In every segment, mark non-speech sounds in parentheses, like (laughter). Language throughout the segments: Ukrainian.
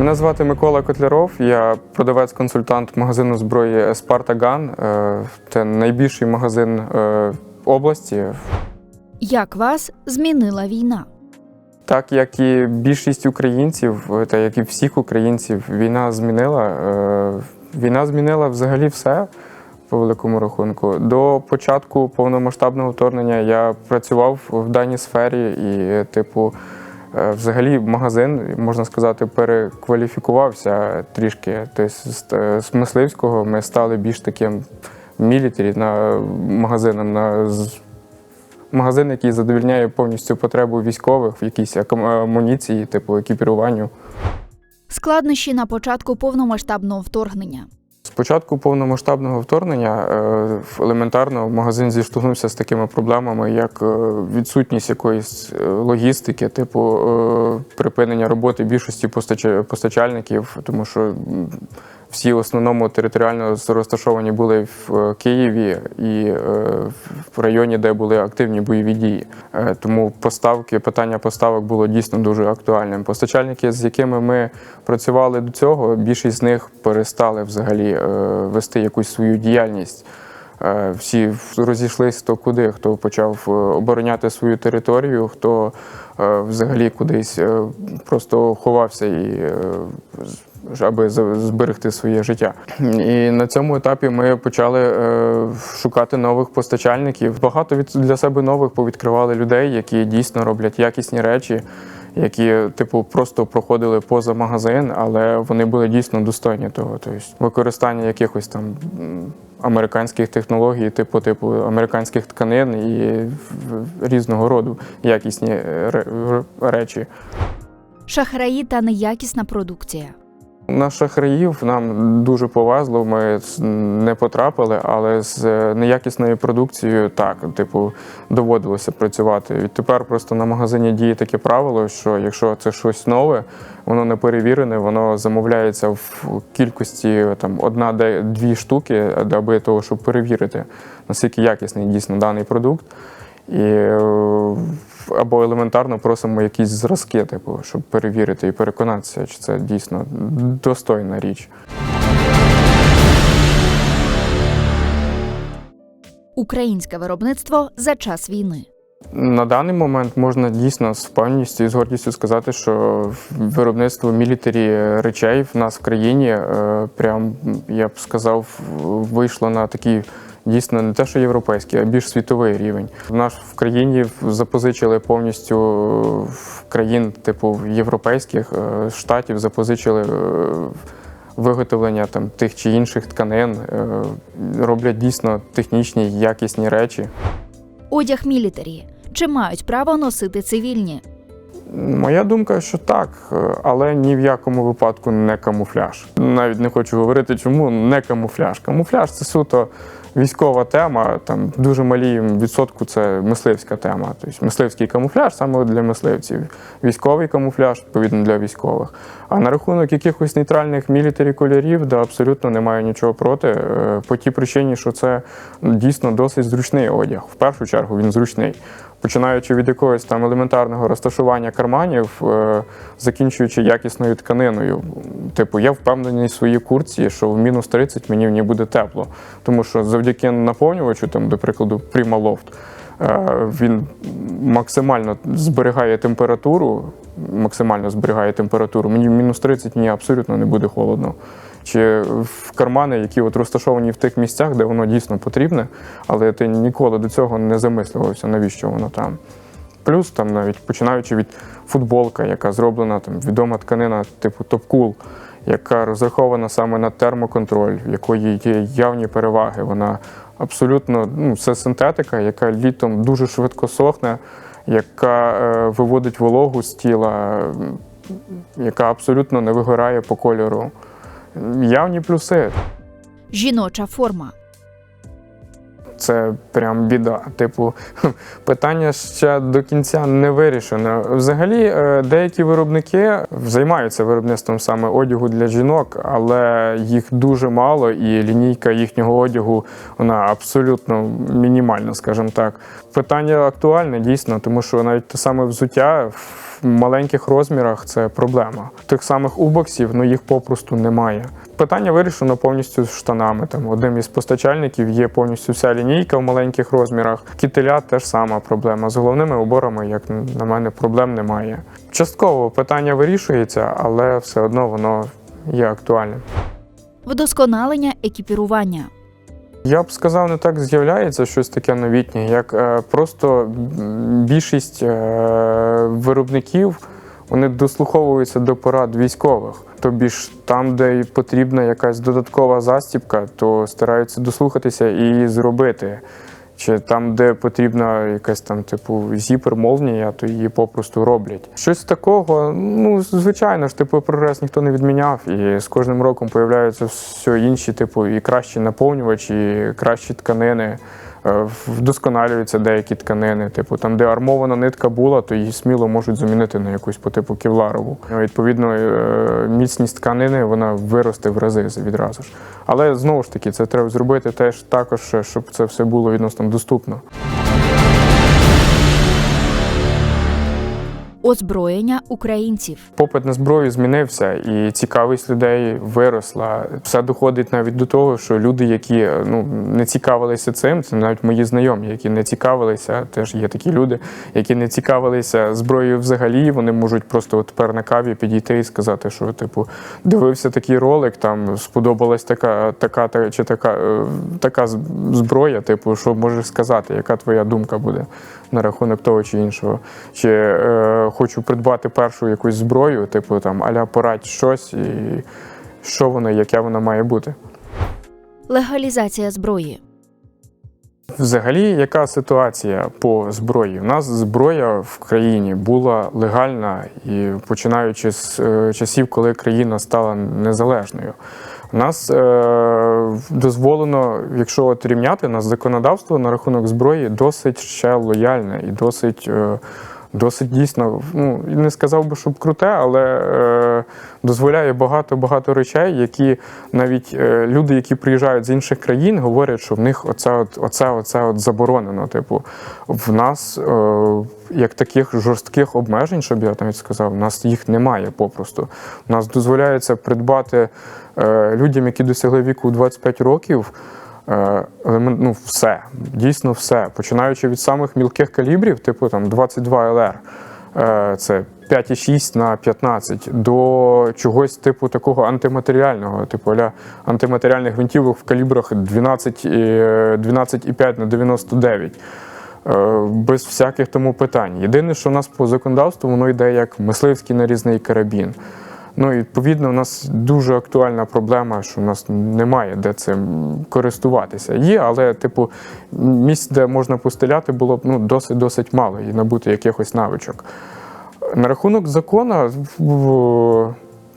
Мене звати Микола Котляров, я продавець-консультант магазину зброї Спартаган. Це найбільший магазин е, області. Як вас змінила війна? Так як і більшість українців, та як і всіх українців, війна змінила. е, Війна змінила взагалі все по великому рахунку. До початку повномасштабного вторгнення я працював в даній сфері і, типу, е, взагалі магазин, можна сказати, перекваліфікувався трішки. Тобто з, е, мисливського ми стали більш таким мілітарі на магазином на магазин, який задовільняє повністю потребу військових в якійсь амуніції, типу екіпіруванню. Складнощі на початку повномасштабного вторгнення. Спочатку повномасштабного вторгнення е, елементарно магазин зіштовхнувся з такими проблемами, як е, відсутність якоїсь е, логістики, типу припинення роботи більшості постач- постачальників, тому що всі в основному територіально розташовані були в е, Києві і е, в районі, де були активні бойові дії. Е, Тому поставки, питання поставок було дійсно дуже актуальним. Постачальники, з якими ми працювали до цього, більшість з них перестали взагалі вести якусь свою діяльність. Всі розійшлися хто куди, хто почав обороняти свою територію, хто взагалі кудись просто ховався і аби зберегти своє життя. І на цьому етапі ми почали е, шукати нових постачальників. Багато від для себе нових повідкривали людей, які дійсно роблять якісні речі, які, типу, просто проходили поза магазин, але вони були дійсно достойні того. Тобто використання якихось там американських технологій, типу типу американських тканин і різного роду якісні е, речі. Шахраї та неякісна продукція. На шахраїв нам дуже повезло. Ми не потрапили, але з е, неякісною продукцією так, типу, доводилося працювати. Відтепер просто на магазині діє таке правило, що якщо це щось нове, воно не перевірене, воно замовляється в кількості там одна де дві штуки, аби того, щоб перевірити, наскільки якісний дійсно даний продукт. І е, або елементарно просимо якісь зразки, типу, щоб перевірити і переконатися, чи це дійсно достойна річ. Українське виробництво за час війни. На даний момент можна дійсно з впевненістю і з гордістю сказати, що виробництво мілітарі речей в нас в країні е, прям я б сказав, вийшло на такий дійсно не те, що європейський, а більш світовий рівень. В нас в країні запозичили повністю в країн, типу європейських е, штатів, запозичили. е, Виготовлення там тих чи інших тканин е, роблять дійсно технічні якісні речі. Одяг мілітарі. Чи мають право носити цивільні? Моя думка, що так, е, але ні в якому випадку не камуфляж. Навіть не хочу говорити, чому не камуфляж. Камуфляж це суто військова тема. Там дуже малій відсотку це мисливська тема. Тобто мисливський камуфляж саме для мисливців, військовий камуфляж, відповідно для військових. А на рахунок якихось нейтральних мілітарі кольорів, да, абсолютно немає нічого проти. е, По тій причині, що це дійсно досить зручний одяг. В першу чергу він зручний починаючи від якогось там елементарного розташування карманів, е, закінчуючи якісною тканиною. Типу, я впевнений в своїй куртці, що в мінус 30 мені в ній буде тепло. Тому що завдяки наповнювачу, там, до прикладу, Primaloft, е, він максимально зберігає температуру, максимально зберігає температуру. Мені в мінус 30 мені абсолютно не буде холодно. Чи в кармани, які от розташовані в тих місцях, де воно дійсно потрібне, але ти ніколи до цього не замислювався, навіщо воно там. Плюс там навіть починаючи від футболка, яка зроблена там відома тканина типу топкул, яка розрахована саме на термоконтроль, в якої є явні переваги. Вона абсолютно ну, це синтетика, яка літом дуже швидко сохне, яка е, виводить вологу з тіла, яка абсолютно не вигорає по кольору. Явні плюси. Жіноча форма. Це прям біда. Типу, (laughs) питання ще до кінця не вирішено. Взагалі, е, деякі виробники займаються виробництвом саме одягу для жінок, але їх дуже мало, і лінійка їхнього одягу вона абсолютно мінімальна, скажімо так. Питання актуальне дійсно, тому що навіть те саме взуття. В маленьких розмірах це проблема. Тих самих убоксів, ну їх попросту немає. Питання вирішено повністю з штанами. Там одним із постачальників є повністю вся лінійка в маленьких розмірах. Кітеля теж сама проблема. З головними уборами, як на мене, проблем немає. Частково питання вирішується, але все одно воно є актуальним. Вдосконалення екіпірування. Я б сказав, не так з'являється щось таке новітнє, як е, просто більшість е, виробників вони дослуховуються до порад військових. Тобі ж там, де потрібна якась додаткова застібка, то стараються дослухатися і зробити. Чи там, де потрібна якась там, типу, зіпер-молнія, то її попросту роблять. Щось такого, ну звичайно ж, типу, прогрес ніхто не відміняв, і з кожним роком появляються все інші, типу, і кращі наповнювачі, і кращі тканини. Е, Вдосконалюються деякі тканини. Типу, там, де армована нитка була, то її сміло можуть замінити на якусь по типу кевларову. Відповідно, е, міцність тканини вона виросте в рази відразу ж. Але знову ж таки, це треба зробити теж також, щоб це все було відносно доступно. Озброєння українців. Попит на зброю змінився, і цікавість людей виросла. Все доходить навіть до того, що люди, які ну не цікавилися цим, це навіть мої знайомі, які не цікавилися, теж є такі люди, які не цікавилися зброєю взагалі. Вони можуть просто от тепер на каві підійти і сказати, що типу дивився такий ролик, там сподобалась така, така та чи така, е, така зброя. Типу, що можеш сказати, яка твоя думка буде на рахунок того чи іншого? Чи е, хочу придбати першу якусь зброю, типу там аля порадь щось, і що воно, яке воно має бути. Легалізація зброї. Взагалі, яка ситуація по зброї? У нас зброя в країні була легальна і починаючи з е, часів, коли країна стала незалежною. У нас е, дозволено, якщо от рівняти нас законодавство на рахунок зброї, досить ще лояльне і досить. Е, Досить дійсно, ну не сказав би, щоб круте, але е, дозволяє багато багато речей, які навіть е, люди, які приїжджають з інших країн, говорять, що в них оце, от, оце, оце от заборонено. Типу, в нас е, як таких жорстких обмежень, щоб я навіть сказав, в нас їх немає попросту. У нас дозволяється придбати е, людям, які досягли віку 25 років. Е, елемент- ну, все, дійсно все. Починаючи від самих мілких калібрів, типу там 22 ЛР, е, це 5,6 на 15, до чогось типу такого антиматеріального, типу аля антиматеріальних гвинтівок в калібрах 12, е, 12,5 на 99. Е, Без всяких тому питань. Єдине, що у нас по законодавству воно йде як мисливський нарізний карабін. Ну і відповідно, у нас дуже актуальна проблема, що у нас немає де цим користуватися. Є, але, типу, місць, де можна постріляти, було б ну, досить досить мало і набути якихось навичок. На рахунок закону,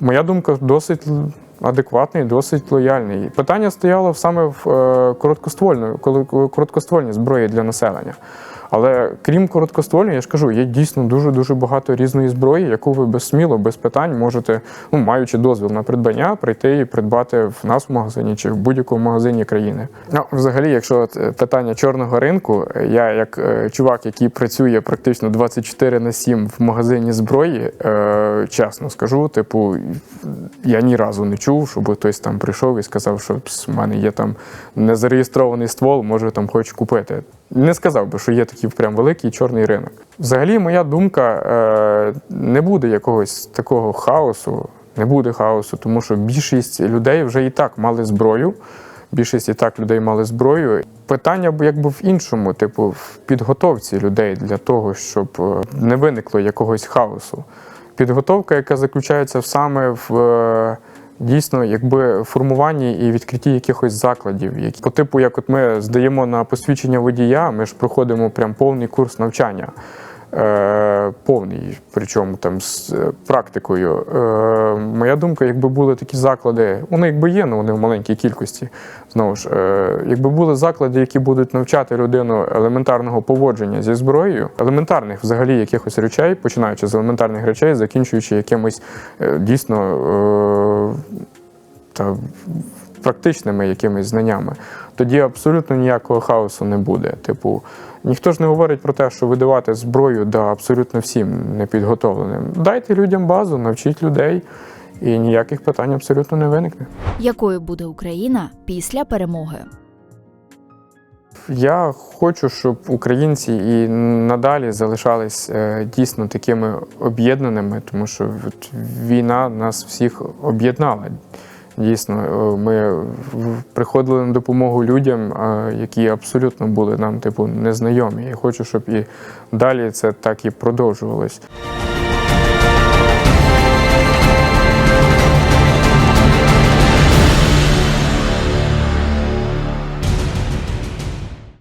моя думка досить адекватний, досить лояльний. Питання стояло саме в е, короткоствольної, короткоствольній зброї для населення. Але крім короткоствольної, я ж кажу, є дійсно дуже дуже багато різної зброї, яку ви без сміло, без питань можете, ну маючи дозвіл на придбання, прийти і придбати в нас в магазині чи в будь-якому магазині країни. Ну, взагалі, якщо е, питання чорного ринку, е, я як е, чувак, який працює практично 24 на 7 в магазині зброї, е, чесно скажу, типу, я ні разу не чув, щоб хтось там прийшов і сказав, що «Пс, в мене є там незареєстрований ствол, може там хочу купити. Не сказав би, що є такий прям великий чорний ринок. Взагалі, моя думка, е, не буде якогось такого хаосу, не буде хаосу, тому що більшість людей вже і так мали зброю. Більшість і так людей мали зброю. Питання якби в іншому, типу, в підготовці людей для того, щоб е, не виникло якогось хаосу. Підготовка, яка заключається саме в е, дійсно якби формуванні і відкритті якихось закладів. Які по типу, як от ми здаємо на посвідчення водія, ми ж проходимо прям повний курс навчання. Е, повний, причому там з е, практикою. Е, моя думка, якби були такі заклади, вони якби є, але вони в маленькій кількості. Знову ж, якби були заклади, які будуть навчати людину елементарного поводження зі зброєю, елементарних взагалі якихось речей, починаючи з елементарних речей, закінчуючи якимось е, дійсно та практичними якимись знаннями, тоді абсолютно ніякого хаосу не буде. Типу, ніхто ж не говорить про те, що видавати зброю да абсолютно всім непідготовленим. Дайте людям базу, навчіть людей, і ніяких питань абсолютно не виникне. Якою буде Україна після перемоги? Я хочу, щоб українці і надалі залишались е, дійсно такими об'єднаними, тому що війна нас всіх об'єднала. Дійсно, е, ми приходили на допомогу людям, які абсолютно були нам, типу, незнайомі. Я хочу, щоб і далі це так і продовжувалось.